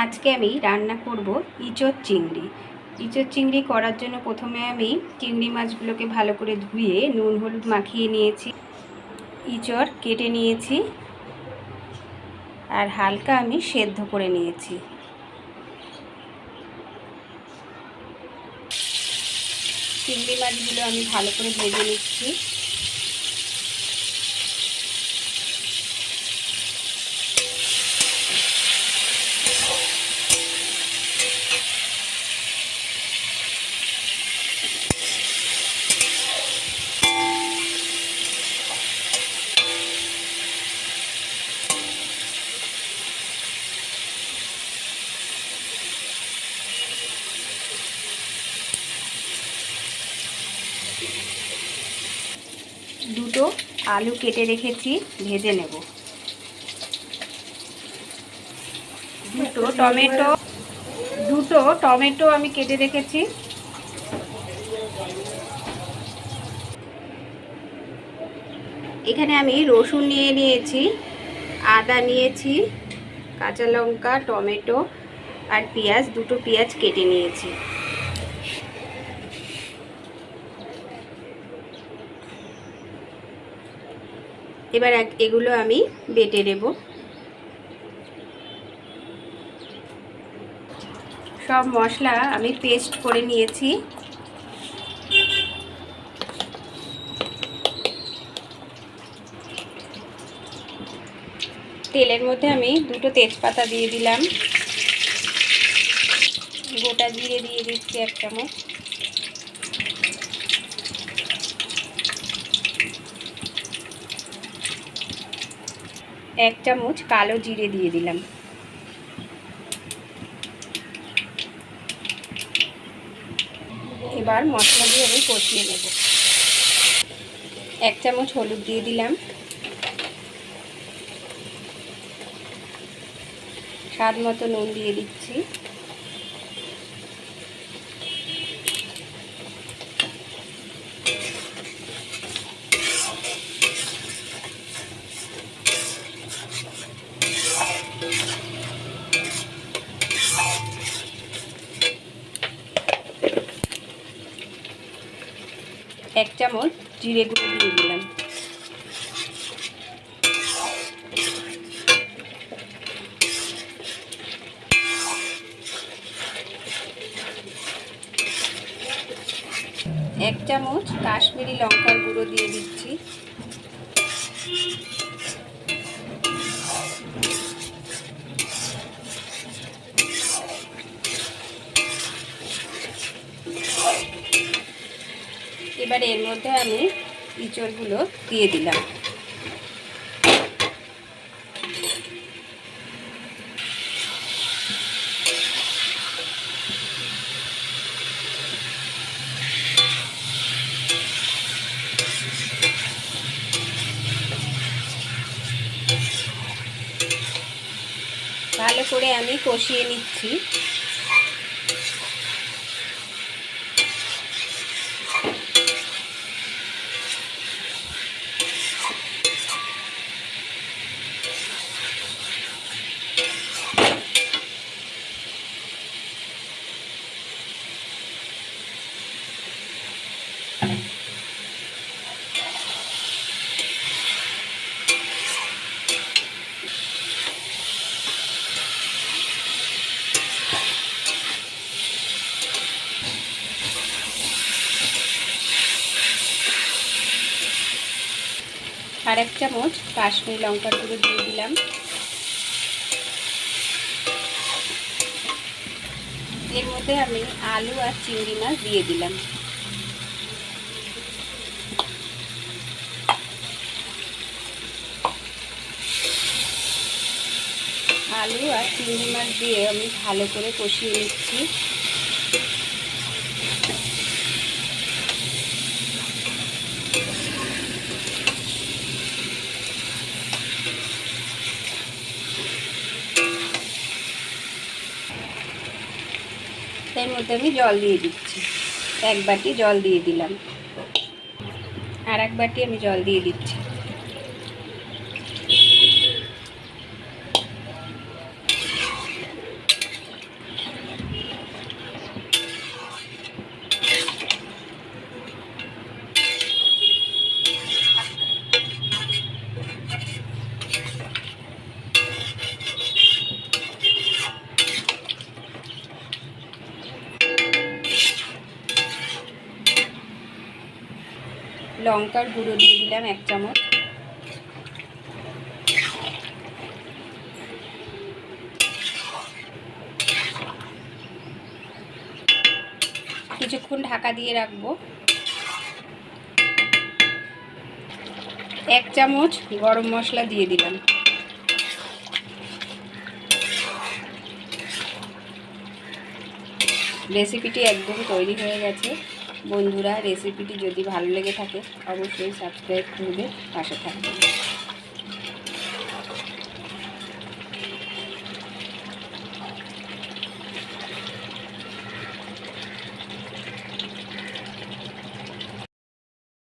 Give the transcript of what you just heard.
আজকে আমি রান্না করব ইঁচড় চিংড়ি। ইঁচড় চিংড়ি করার জন্য প্রথমে আমি চিংড়ি মাছগুলোকে ভালো করে ধুয়ে নুন, হলুদ মাখিয়ে নিয়েছি। ইঁচড় কেটে নিয়েছি আর হালকা আমি সেদ্ধ করে নিয়েছি। চিংড়ি মাছগুলো আমি ভালো করে ভেজে নিচ্ছি। দুটো আলু কেটে রেখেছি, ভেজে নেব। দুটো টমেটো দুটো টমেটো আমি কেটে রেখেছি। এখানে আমি রসুন নিয়ে নিয়েছি, আদা নিয়েছি, কাঁচা লঙ্কা, টমেটো আর পেঁয়াজ, দুটো পেঁয়াজ কেটে নিয়েছি। এবার এগুলো আমি বেটে নেব। সব মশলা আমি পেস্ট করে নিয়েছি। তেলের মধ্যে আমি দুটো তেজপাতা দিয়ে দিলাম। গোটা জিরে দিয়ে দিচ্ছি এক চামচ। এক চামচ কালো জিরে দিয়ে দিলাম। এবার মশলা দিয়ে আমি কষিয়ে নেব। এক চামচ হলুদ দিয়ে দিলাম। স্বাদ মতো নুন দিয়ে দিচ্ছি। এক চামচ জিরে গুঁড়ো দিয়ে দিলাম। এক চামচ কাশ্মীরি লঙ্কার গুঁড়ো দিয়ে দিচ্ছি। এবার এর মধ্যে আমি ইঁচড়গুলো দিয়ে দিলাম। ভালো করে আমি কষিয়ে নিচ্ছি। আর এক চামচ কাশ্মীরি লঙ্কার গুঁড়ো দিয়ে দিলাম। এর মধ্যে আমি আলু আর চিংড়ি মাছ দিয়ে দিলাম। আলু আর চিংড়ি মাছ দিয়ে আমি ভালো করে কষিয়ে নিচ্ছি। এর মধ্যে আমি জল দিয়ে দিচ্ছি। এক বাটি জল দিয়ে দিলাম। আর এক বাটি আমি জল দিয়ে দিচ্ছি। লঙ্কার গুঁড়ো দিয়ে দিলাম এক চামচ। কিছুক্ষণ ঢাকা দিয়ে রাখব। এক চামচ গরম মশলা দিয়ে দিলাম। রেসিপিটি একদম তৈরি হয়ে গেছে। বন্ধুরা রেসিপিটি যদি ভালো লেগে থাকে অবশ্যই সাবস্ক্রাইব করবে পাশে থাকবে।